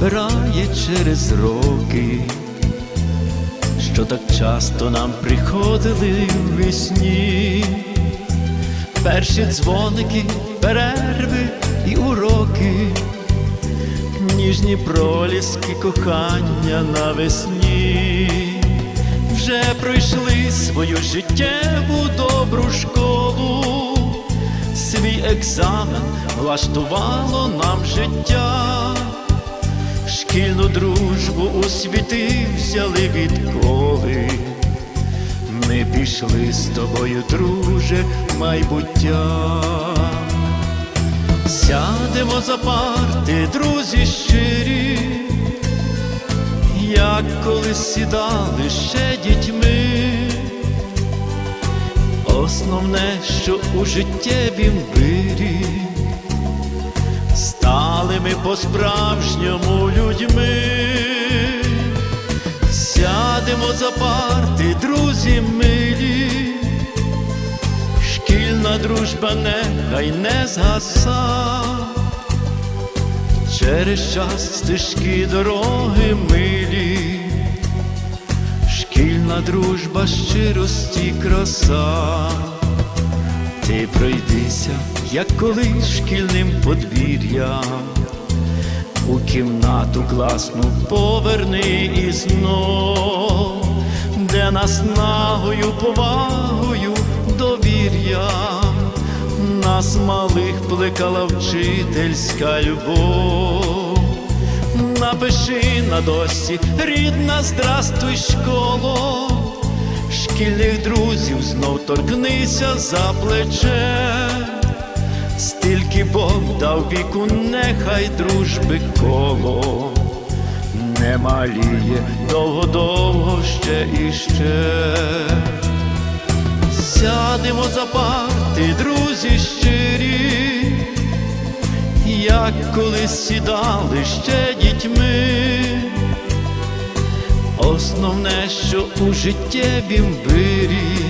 нас через роки, що так часто нам приходили весні. Перші дзвоники, перерви і уроки, ніжні проліски кохання навесні, вже пройшли свою життєву добру школу, свій екзамен влаштувало нам життя, шкільну дружбу у світи взяли відколи. Ми пішли з тобою, друже, майбуття. Сядемо за парти, друзі щирі, як колись сідали ще дітьми. Основне, що у життєвім вирі ми по-справжньому людьми. Сядемо за парти, друзі милі, шкільна дружба нехай не згаса, через час стежки дороги милі, шкільна дружба щирості краса, ти пройдися, як колись шкільним подвір'ям у кімнату класну поверни і знов, де нас нагою, повагою, довір'ям, нас малих плекала вчительська любов. Напиши на досі, рідна, здрастуй, школо, шкільних друзів знов торкнися за плече. Стільки Бог дав віку, нехай дружби коло не маліє довго-довго ще і ще. Сядемо за парти, друзі щирі, як колись сідали ще дітьми. Основне, що у життєвім вирі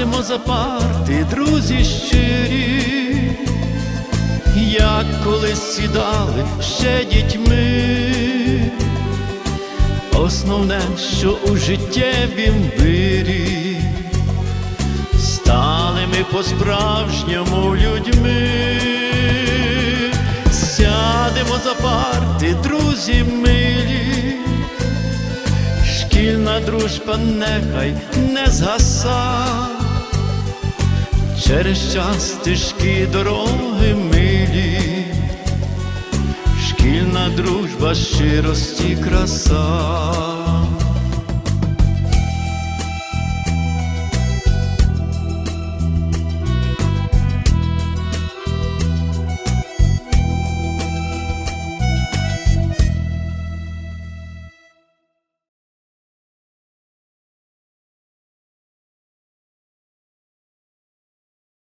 Сядемо за парти, друзі щирі, як колись сідали ще дітьми. Основне, що у життєвім вирі стали ми по-справжньому людьми. Сядемо за парти, друзі милі, шкільна дружба нехай не згаса, через час стежки дороги милі, шкільна дружба щирості краса.